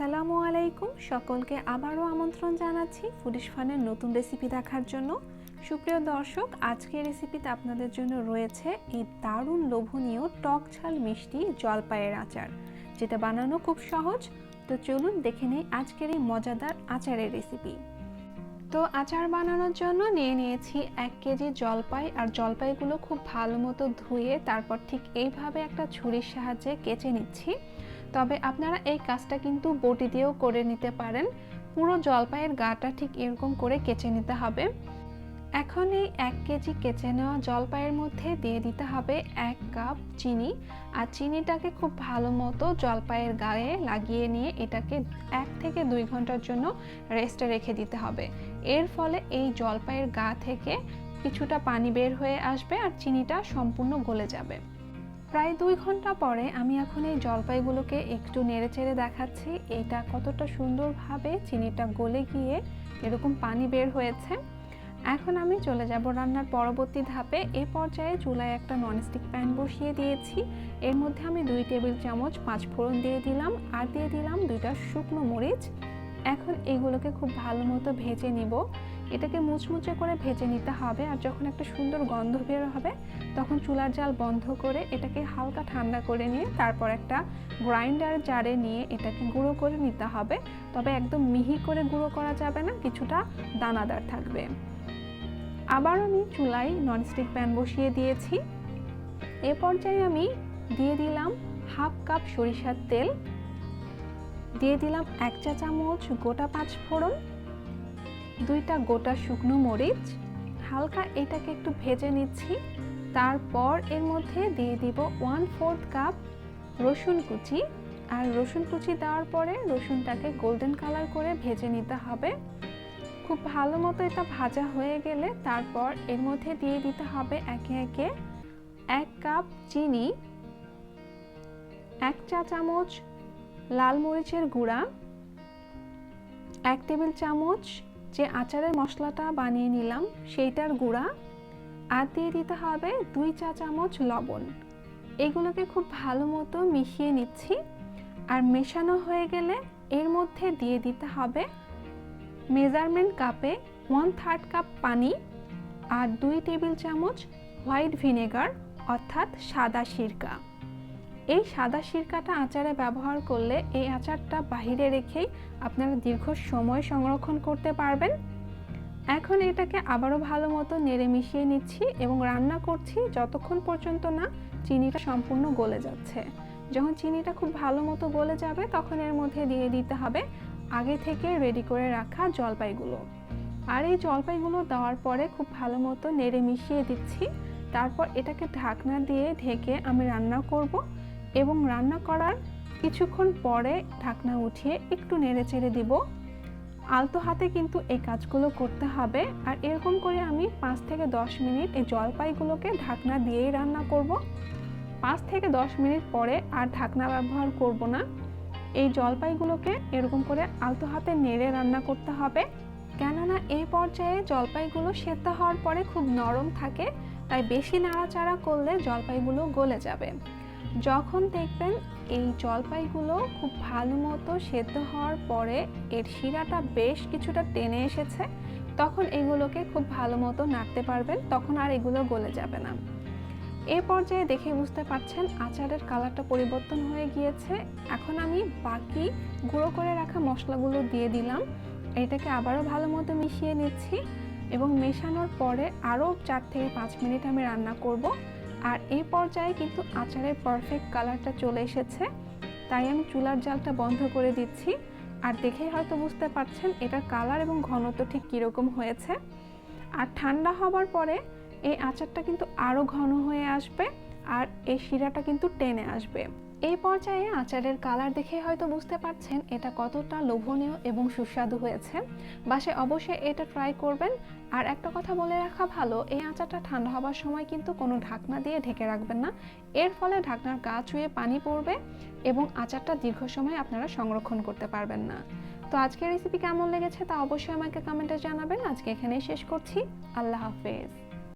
আসসালামু আলাইকুম। সকলকে আবারও আমন্ত্রণ জানাচ্ছি ফুডিশ ফানের নতুন রেসিপি দেখার জন্য। সুপ্রিয় দর্শক, আজকের রেসিপিতে আপনাদের জন্য রয়েছে এই দারুণ লোভনীয় টক ঝাল মিষ্টি জলপাইয়ের আচার, যেটা বানানো খুব সহজ। তো চলুন দেখে নেই আজকের এই মজাদার আচারের রেসিপি তো আচার বানানোর জন্য নিয়ে নিয়েছি এক কেজি জলপাই, আর জলপাইগুলো খুব ভালো মতো ধুয়ে তারপর ঠিক এইভাবে একটা ছুরির সাহায্যে কেচে নিচ্ছি। তবে আপনারা এই কাজটা কিন্তু বটি দিয়েও করে নিতে পারেন। পুরো জলপাইয়ের গাটা ঠিক এরকম করে কেচে নিতে হবে। এখন এই এক কেজি কেচে নেওয়া জলপাইয়ের মধ্যে দিয়ে দিতে হবে এক কাপ চিনি। আর চিনিটাকে খুব ভালো মতো জলপাইয়ের গায়ে লাগিয়ে নিয়ে এটাকে এক থেকে দুই ঘণ্টার জন্য রেস্টে রেখে দিতে হবে। এর ফলে এই জলপাইয়ের গা থেকে কিছুটা পানি বের হয়ে আসবে আর চিনিটা সম্পূর্ণ গলে যাবে। প্রায় দুই ঘণ্টা পরে আমি এখন এই জলপাইগুলোকে একটু নেড়ে চেড়ে দেখাচ্ছি। এটা কতটা সুন্দরভাবে চিনিটা গলে গিয়ে এরকম পানি বের হয়েছে। এখন আমি চলে যাব রান্নার পরবর্তী ধাপে। এ পর্যায়ে চুলায় একটা ননস্টিক প্যান বসিয়ে দিয়েছি। এর মধ্যে আমি দুই টেবিল চামচ পাঁচ ফোড়ন দিয়ে দিলাম আর দিয়ে দিলাম দুইটা শুকনো মরিচ। এখন এগুলোকে খুব ভালো মতো ভেজে নিব। এটাকে মুচমুচে করে ভেজে নিতে হবে আর যখন একটা সুন্দর গন্ধ বের হবে, তখন চুলার জাল বন্ধ করে এটাকে হালকা ঠান্ডা করে নিয়ে তারপর একটা গ্রাইন্ডার জারে নিয়ে এটাকে গুঁড়ো করে নিতে হবে। তবে একদম মিহি করে গুঁড়ো করা যাবে না, কিছুটা দানাদার থাকবে। আবার আমি চুলায় ননস্টিক প্যান বসিয়ে দিয়েছি। এ পর্যায়ে আমি দিয়ে দিলাম হাফ কাপ সরিষার তেল। দিয়ে দিলাম এক চা চামচ গোটা পাঁচ ফোড়ন দুইটা গোটা শুকনো মরিচ, হালকা এটাকে একটু ভেজে নিচ্ছি। তারপর এর মধ্যে দিয়ে দিব ওয়ান ফোর্থ কাপ রসুন কুচি। আর রসুন কুচি দেওয়ার পরে রসুনটাকে গোল্ডেন কালার করে ভেজে নিতে হবে। খুব ভালো মতো এটা ভাজা হয়ে গেলে তারপর এর মধ্যে দিয়ে দিতে হবে একে একে এক কাপ চিনি, এক চা চামচ লাল মরিচের গুঁড়া, এক টেবিল চামচ যে আচারের মশলাটা বানিয়ে নিলাম, সেইটার গুঁড়া, আর দিয়ে দিতে হবে দুই চা চামচ লবণ। এগুলোকে খুব ভালো মতো মিশিয়ে নিচ্ছি, আর মেশানো হয়ে গেলে এর মধ্যে দিয়ে দিতে হবে মেজারমেন্ট কাপে ওয়ান থার্ড কাপ পানি আর দুই টেবিল চামচ হোয়াইট ভিনেগার, অর্থাৎ সাদা সিরকা। এই সাদা সিরকাটা আচারে ব্যবহার করলে এই আচারটা বাহিরে রেখেই আপনারা দীর্ঘ সময় সংরক্ষণ করতে পারবেন। এখন এটাকে আবারও ভালো মতো নেড়ে মিশিয়ে নিচ্ছি এবং রান্না করছি যতক্ষণ পর্যন্ত না চিনিটা সম্পূর্ণ গলে যাচ্ছে। যখন চিনিটা খুব ভালো মতো গলে যাবে তখন এর মধ্যে দিয়ে দিতে হবে আগে থেকে রেডি করে রাখা জলপাইগুলো। আর এই জলপাইগুলো দেওয়ার পরে খুব ভালো মতো নেড়ে মিশিয়ে দিচ্ছি। তারপর এটাকে ঢাকনা দিয়ে ঢেকে আমি রান্না করব। এবং রান্না করার কিছুক্ষণ পরে ঢাকনা উঠিয়ে একটু নেড়ে চেড়ে দিব। আলতো হাতে কিন্তু এই কাজগুলো করতে হবে। আর এরকম করে আমি পাঁচ থেকে দশ মিনিট এই জলপাইগুলোকে ঢাকনা দিয়েই রান্না করব। পাঁচ থেকে দশ মিনিট পরে আর ঢাকনা ব্যবহার করব না। এই জলপাইগুলোকে এরকম করে আলতো হাতে নেড়ে রান্না করতে হবে। কেননা এই পর্যায়ে জলপাইগুলো সেদ্ধ হওয়ার পরে খুব নরম থাকে, তাই বেশি নাড়াচাড়া করলে জলপাইগুলো গলে যাবে। যখন দেখবেন এই জলপাইগুলো খুব ভালো মতো সেদ্ধ হওয়ার পরে এর শিরাটা বেশ কিছুটা টেনে এসেছে, তখন এগুলোকে খুব ভালো মতো নাড়তে পারবেন, তখন আর এগুলো গলে যাবে না। এ পর্যায়ে দেখে বুঝতে পারছেন আচারের কালারটা পরিবর্তন হয়ে গিয়েছে। এখন আমি বাকি গুঁড়ো করে রাখা মশলাগুলো দিয়ে দিলাম। এটাকে আবারও ভালো মতো মিশিয়ে নিচ্ছি এবং মেশানোর পরে আরও চার থেকে পাঁচ মিনিট আমি রান্না করব। আর এই পর্যায়ে কিন্তু আচারের পারফেক্ট কালারটা চলে এসেছে। তাই আমি চুলার জালটা বন্ধ করে দিচ্ছি। আর দেখে হয়তো বুঝতে পারছেন এটার কালার এবং ঘনত্ব ঠিক কীরকম হয়েছে। আর ঠান্ডা হবার পরে এই আচারটা কিন্তু আরও ঘন হয়ে আসবে। আর এই শিরাটা কিন্তু টেনে আসবে। এই পর্যায়ে আচারের কালার দেখে হয়তো বুঝতে পারছেন এটা কতটা লোভনীয় এবং সুস্বাদু হয়েছে। বাসে অবশ্যই এটা ট্রাই করবেন। আর একটা কথা বলে রাখা ভালো, এই আচারটা ঠান্ডা হবার সময় কিন্তু কোনো ঢাকনা দিয়ে ঢেকে রাখবেন না। এর ফলে ঢাকনার গা চুয়ে পানি পড়বে এবং আচারটা দীর্ঘ সময় আপনারা সংরক্ষণ করতে পারবেন না। তো আজকের রেসিপি কেমন লেগেছে তা অবশ্যই আমাকে কমেন্টে জানাবেন। আজকে এখানেই শেষ করছি। আল্লাহ হাফেজ।